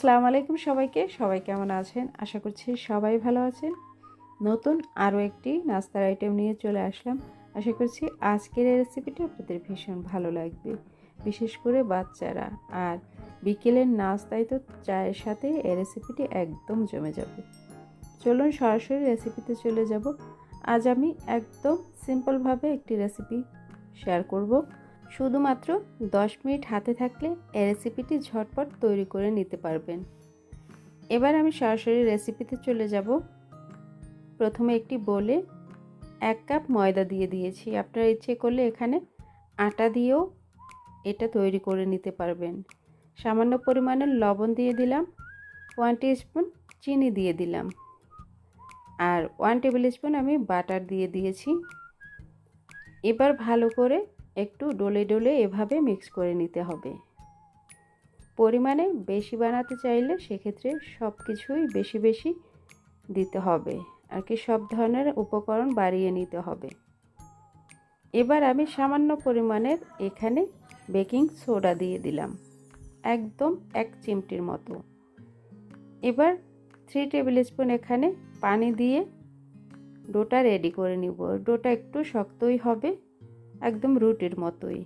আসসালামু আলাইকুম সবাইকে। সবাই কেমন আছেন? আশা করছি সবাই ভালো আছেন। নতুন আরও একটি নাস্তার আইটেম নিয়ে চলে আসলাম। আশা করছি আজকের এই রেসিপিটি আপনাদের ভীষণ ভালো লাগবে। বিশেষ করে বাচ্চারা। আর বিকেলের নাস্তায় তো চায়ের সাথে এই রেসিপিটি একদম জমে যাবে। চলুন সরাসরি রেসিপিতে চলে যাব। আজ আমি একদম সিম্পলভাবে একটি রেসিপি শেয়ার করব। শুধুমাত্র 10 মিনিট হাতে থাকলে এই রেসিপিটি ঝটপট তৈরি করে নিতে পারবেন। এবার আমি সরাসরি রেসিপিতে চলে যাব। প্রথমে একটি বলে এক কাপ ময়দা দিয়ে দিয়েছি। আপনারা ইচ্ছে করলে এখানে আটা দিয়েও এটা তৈরি করে নিতে পারবেন। সামান্য পরিমাণের লবণ দিয়ে দিলাম ওয়ান স্পুন চিনি দিয়ে দিলাম। আর ওয়ান টেবিল স্পুন আমি বাটার দিয়ে দিয়েছি। এবার ভালো করে একটু ডলে ডলে এভাবে মিক্স করে নিতে হবে। পরিমাণে বেশি বানাতে চাইলে সেক্ষেত্রে সব কিছুই বেশি বেশি দিতে হবে। আর কি সব ধরনের উপকরণ বাড়িয়ে নিতে হবে। এবার আমি সামান্য পরিমাণের এখানে বেকিং সোডা দিয়ে দিলাম। একদম এক চিমটির মতো। এবার থ্রি টেবিল স্পুন এখানে পানি দিয়ে ডোটা রেডি করে নিব। ডোটা একটু শক্তই হবে। একদম রুটির মতোই।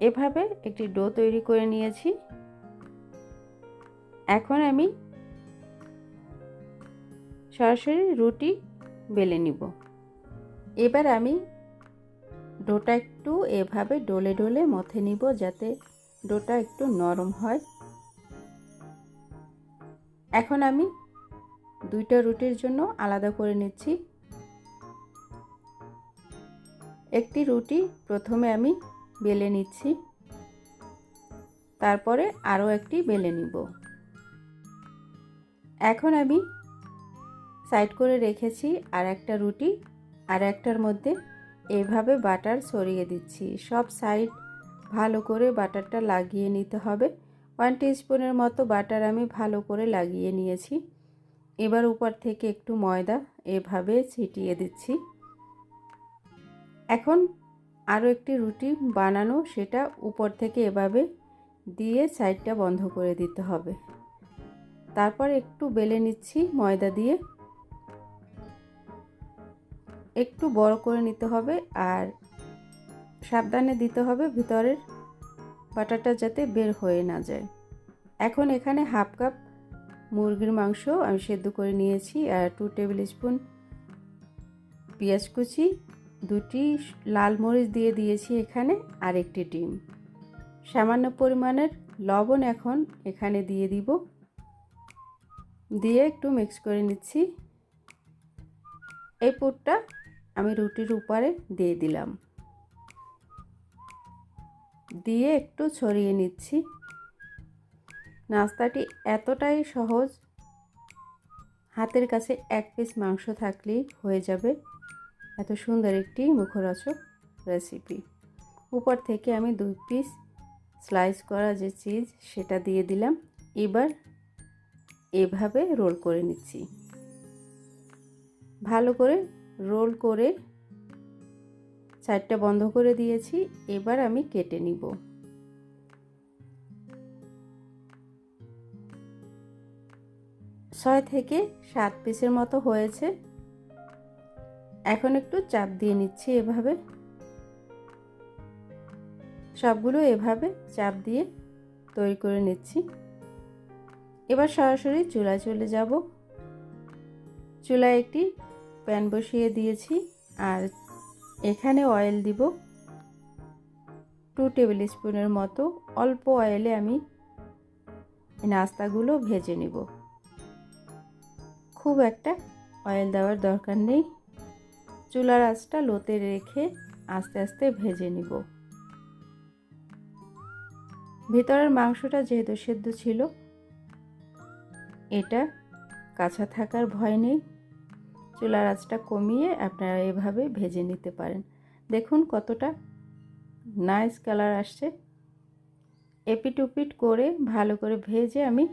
এভাবে একটি ডো তৈরি করে নিয়েছি। এখন আমি সরাসরি রুটি বেলে নিব। এবার আমি ডোটা একটু এভাবে ডলে ডলে মথে নিব যাতে ডোটা একটু নরম হয়। এখন আমি দুইটা রুটির জন্য আলাদা করে নিচ্ছি। একটি রুটি প্রথমে আমি বেলে নিচ্ছি। তারপরে আরও একটি বেলে নিব। এখন আমি সাইড করে রেখেছি আর একটা রুটি আর একটার মধ্যে এভাবে বাটার ছড়িয়ে দিচ্ছি। সব সাইড ভালো করে বাটারটা লাগিয়ে নিতে হবে। ওয়ান স্পুনের মতো বাটার আমি ভালো করে লাগিয়ে নিয়েছি। এবার উপর থেকে একটু ময়দা এভাবে ছিটিয়ে দিচ্ছি। এখন আরও একটি রুটি বানানো, সেটা উপর থেকে এভাবে দিয়ে সাইডটা বন্ধ করে দিতে হবে। তারপর একটু বেলে নিচ্ছি ময়দা দিয়ে। একটু বড় করে নিতে হবে আর সাবধানে দিতে হবে ভিতরের বাটারটা যাতে বের হয়ে না যায়। এখন এখানে হাফ কাপ মুরগির মাংস আমি সেদ্ধ করে নিয়েছি আর টু টেবিল স্পুন পেঁয়াজ কুচি দুটি লাল মরিচ দিয়ে দিয়েছি এখানে আর একটি ডিম। সামান্য পরিমাণের লবণ এখন এখানে দিয়ে দিব। দিয়ে একটু মিক্স করে নিচ্ছি। এই পুরটা আমি রুটির উপরে দিয়ে দিলাম। দিয়ে একটু ছড়িয়ে নিচ্ছি। নাস্তাটি এতটাই সহজ, হাতের কাছে এক পিস মাংস থাকলেই হয়ে যাবে। এত সুন্দর একটি মুখরোচক রেসিপি উপর থেকে আমি দুই পিস স্লাইস করা যে চিজ সেটা দিয়ে দিলাম। এবার এভাবে রোল করে নিচ্ছি। ভালো করে রোল করে সাইডটা বন্ধ করে দিয়েছি। এবার আমি কেটে নিব। ছয় থেকে সাত পিসের মতো হয়েছে। এখন একটু চাপ দিয়ে নিচ্ছি এভাবে। সবগুলো এভাবে চাপ দিয়ে তৈরি করে নিচ্ছি। এবার সরাসরি চুলায় চলে যাব। চুলায় একটি প্যান বসিয়ে দিয়েছি আর এখানে অয়েল দিব টু টেবিল স্পুনের মতো। অল্প অয়েলে আমি নাস্তাগুলো ভেজে নিব। খুব একটা অয়েল দেওয়ার দরকার নেই। চুলার আঁচটা লোতে রেখে আস্তে আস্তে ভেজে নিব। ভিতরের মাংসটা যেহেতু সেদ্ধ ছিল, এটা কাঁচা থাকার ভয় নেই। চুলার আঁচটা কমিয়ে আপনারা এভাবে ভেজে নিতে পারেন। দেখুন কতটা নাইস কালার আসছে। এপিট উপিট করে ভালো করে ভেজে আমি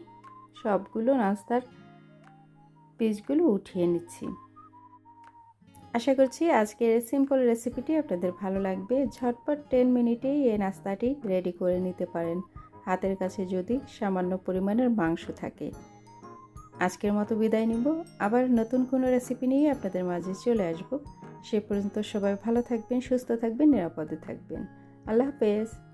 সবগুলো নাস্তার পিসগুলো উঠিয়ে নিচ্ছি। আশা করছি আজকের সিম্পল রেসিপিটি আপনাদের ভালো লাগবে। ঝটপট টেন মিনিটেই এই নাস্তাটি রেডি করে নিতে পারেন। হাতের কাছে যদি সামান্য পরিমাণের মাংস থাকে। আজকের মতো বিদায় নিব। আবার নতুন কোনো রেসিপি নিয়ে আপনাদের মাঝে চলে আসব। সে পর্যন্ত সবাই ভালো থাকবেন, সুস্থ থাকবেন, নিরাপদে থাকবেন। আল্লাহ হাফেজ।